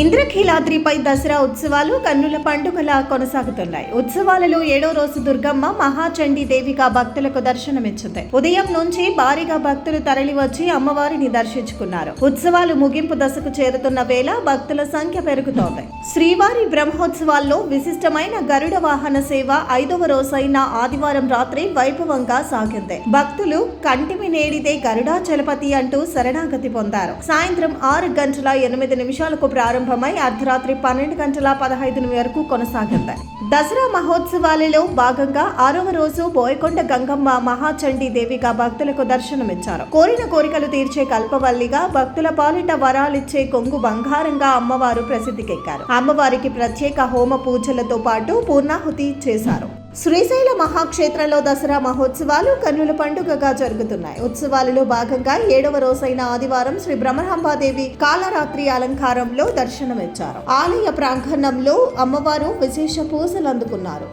ఇంద్రకీలాద్రిపై దసరా ఉత్సవాలు కన్నుల పండుగలా కొనసాగుతున్నాయి. ఉత్సవాలలో ఏడో రోజు దుర్గమ్మ మహాచండీ దేవిగా భక్తులకు దర్శనమిచ్చింది. ఉదయం నుంచి భారీగా భక్తులు తరలివచ్చి అమ్మవారిని దర్శించుకున్నారు. ఉత్సవాలు ముగింపు దశకు చేరుతున్న వేళ భక్తుల సంఖ్య పెరుగుతోంది. శ్రీవారి బ్రహ్మోత్సవాల్లో విశిష్టమైన గరుడ వాహన సేవ ఐదవ రోజైన ఆదివారం రాత్రి వైభవంగా సాగింది. భక్తులు కంటిమి నేడిదే గరుడా చలపతి అంటూ శరణాగతి పొందారు. సాయంత్రం ఆరు గంటల ఎనిమిది నిమిషాలకు ప్రారంభమై అర్ధరాత్రి పన్నెండు గంటల పదహైదు వరకు కొనసాగింది. దసరా మహోత్సవాలలో భాగంగా ఆరవ రోజు బోయకొండ గంగమ్మ మహాచండీ దేవిగా భక్తులకు దర్శనమిచ్చారు. కోరిన కోరికలు తీర్చే కల్పవల్లిగా భక్తుల పాలిట వరాలిచ్చే కొంగు బంగారంగా అమ్మవారు ప్రసిద్ధికెక్కారు. అమ్మవారికి ప్రత్యేక హోమ పూజలతో పాటు పూర్ణాహుతి చేశారు. శ్రీశైల మహాక్షేత్రంలో దసరా మహోత్సవాలు కన్నుల పండుగగా జరుగుతున్నాయి. ఉత్సవాలలో భాగంగా ఏడవ రోజైన ఆదివారం శ్రీ బ్రహ్మరాంబాదేవి కాలరాత్రి అలంకారంలో దర్శనమిచ్చారు. ఆలయ ప్రాంగణంలో అమ్మవారు విశేష పూజలు అందుకున్నారు